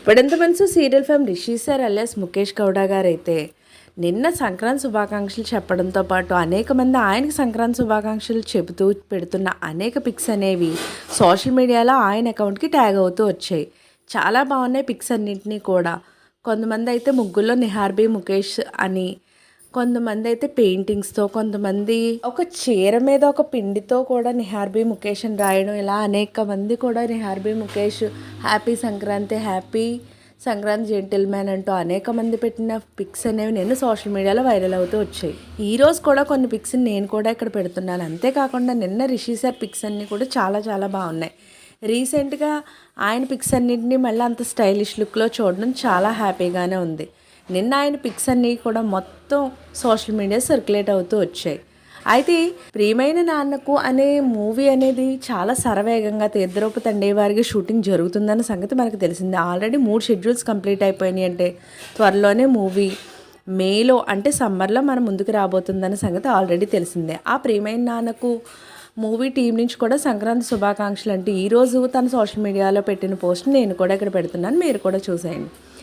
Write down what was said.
ఇప్పుడెంత మనసు serial fame Rishi sir alias Mukesh Gowda గారైతే నిన్న సంక్రాంతి శుభాకాంక్షలు చెప్పడంతో పాటు అనేక మంది ఆయనకి సంక్రాంతి శుభాకాంక్షలు చెబుతూ పెడుతున్న అనేక పిక్స్ అనేవి సోషల్ మీడియాలో ఆయన అకౌంట్కి ట్యాగ్ అవుతూ వచ్చాయి. చాలా బాగున్నాయి పిక్స్ అన్నింటినీ కూడా. కొంతమంది అయితే ముగ్గుల్లో నిహార్బీ ముఖేష్ అని కొంతమంది అయితే పెయింటింగ్స్తో కొంతమంది ఒక చీర మీద ఒక పిండితో కూడా నిహార్బీ ముఖేష్ అని రాయడం ఇలా అనేక మంది కూడా నిహార్బీ Mukesh happy Sankranti happy Sankranti gentleman అంటూ అనేక మంది పెట్టిన పిక్స్ అనేవి నేను సోషల్ మీడియాలో వైరల్ అవుతూ వచ్చాయి. ఈ రోజు కూడా కొన్ని పిక్స్ నేను కూడా ఇక్కడ పెడుతున్నాను. అంతేకాకుండా నిన్న రిషి సార్ పిక్స్ అన్నీ కూడా చాలా చాలా బాగున్నాయి. రీసెంట్గా ఆయన పిక్స్ అన్నింటినీ మళ్ళీ అంత స్టైలిష్ లుక్లో చూడడం చాలా హ్యాపీగానే ఉంది. నిన్న ఆయన పిక్స్ అన్నీ కూడా మొత్తం సోషల్ మీడియా సర్క్యులేట్ అవుతూ వచ్చాయి. అయితే ప్రియమైన నాన్నకు అనే మూవీ అనేది చాలా శరవేగంగా తీర్థరూపు తండే వారికి షూటింగ్ జరుగుతుందన్న సంగతి మనకు తెలిసిందే. ఆల్రెడీ మూడు షెడ్యూల్స్ కంప్లీట్ అయిపోయినాయి అంటే త్వరలోనే మూవీ మేలో అంటే సమ్మర్లో మనం ముందుకు రాబోతుందన్న సంగతి ఆల్రెడీ తెలిసిందే. ఆ ప్రియమైన నాన్నకు మూవీ టీం నుంచి కూడా సంక్రాంతి శుభాకాంక్షలు. అంటే ఈరోజు తన సోషల్ మీడియాలో పెట్టిన పోస్ట్ నేను కూడా ఇక్కడ పెడుతున్నాను. మీరు కూడా చూసేయండి.